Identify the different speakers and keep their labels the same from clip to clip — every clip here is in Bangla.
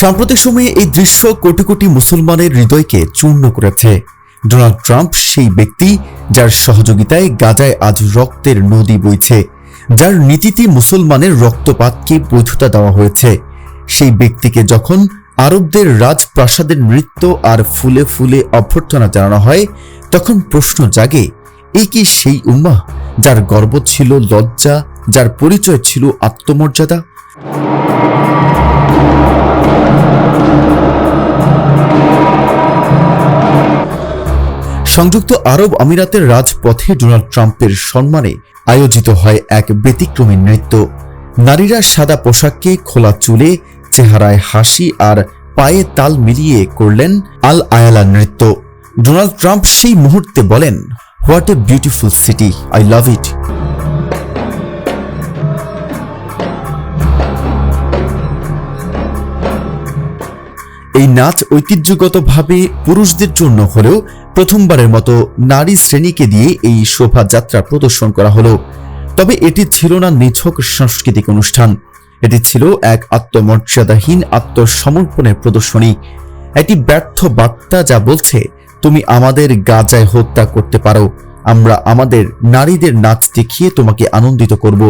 Speaker 1: সাম্প্রতিক সময়ে এই দৃশ্য কোটি কোটি মুসলমানের হৃদয়কে চূর্ণ করেছে। ডোনাল্ড ট্রাম্প সেই ব্যক্তি যার সহযোগিতায় গাজায় আজ রক্তের নদী বইছে, যার নীতিতে মুসলমানের রক্তপাতকে বৈধতা দেওয়া হয়েছে। সেই ব্যক্তিকে যখন আরবদের রাজপ্রাসাদের নৃত্য আর ফুলে ফুলে অভ্যর্থনা জানানো হয়, তখন প্রশ্ন জাগে এই কি সেই উম্মা যার গর্ব ছিল লজ্জা, যার পরিচয় ছিল আত্মমর্যাদা? সংযুক্ত আরব আমিরাতের রাজপথে ডোনাল্ড ট্রাম্পের সম্মানে আয়োজিত হয় এক ব্যতিক্রমী নৃত্য। নারীরা সাদা পোশাককে, খোলা চুলে, চেহারায় হাসি আর পায়ে তাল মিলিয়ে করলেন আল আয়ালা নৃত্য। ডোনাল্ড ট্রাম্প সেই মুহূর্তে বলেন, what a beautiful city, I love it. এই নাচ ঐতিহ্যগতভাবে পুরুষদের জন্য হলেও প্রথমবারের মতো নারী শ্রেণীকে দিয়ে এই শোভাযাত্রা প্রদর্শন করা হলো। তবে এটি ছিল না নিছক সাংস্কৃতিক অনুষ্ঠান। এটি ছিল এক আত্মমর্যাদাহীন আত্মসমর্পণের প্রদর্শনী। একটি ব্যর্থ বার্তা যা বলছে, তুমি আমাদের গাজায় হত্যা করতে পারো। আমরা আমাদের নারীদের নাচ দেখিয়ে তোমাকে আনন্দিত করব।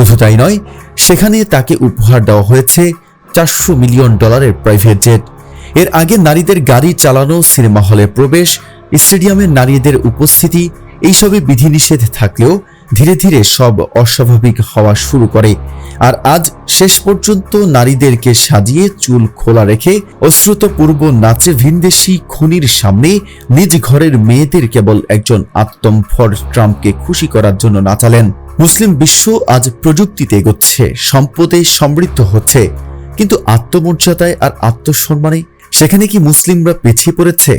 Speaker 1: শুধু তাই নয়, সেখানে তাকে উপহার দেওয়া হয়েছে চারশো মিলিয়ন ডলারের প্রাইভেট জেট। এর আগে নারীদের গাড়ি চালানো, সিনেমা হলে প্রবেশ, স্টেডিয়ামে নারীদের উপস্থিতি, এইসবে বিধিনিষেধ থাকলেও ধীরে ধীরে সব অস্বাভাবিক হওয়া শুরু করে। আর আজ শেষ পর্যন্ত নারীদেরকে সাজিয়ে চুল খোলা রেখে অশ্রুতপূর্ব নাচে ভিনদেশি খনির সামনে নিজ ঘরের মেয়েদের কেবল একজন আত্মম্ফর ট্রাম্পকে খুশি করার জন্য নাচালেন। মুসলিম বিশ্ব আজ প্রযুক্তিতে এগোচ্ছে, সম্পদে সমৃদ্ধ হচ্ছে, কিন্তু আত্মমর্যাদায় আর আত্মসম্মানে সেখানে কি মুসলিমরা পিছিয়ে পড়েছে?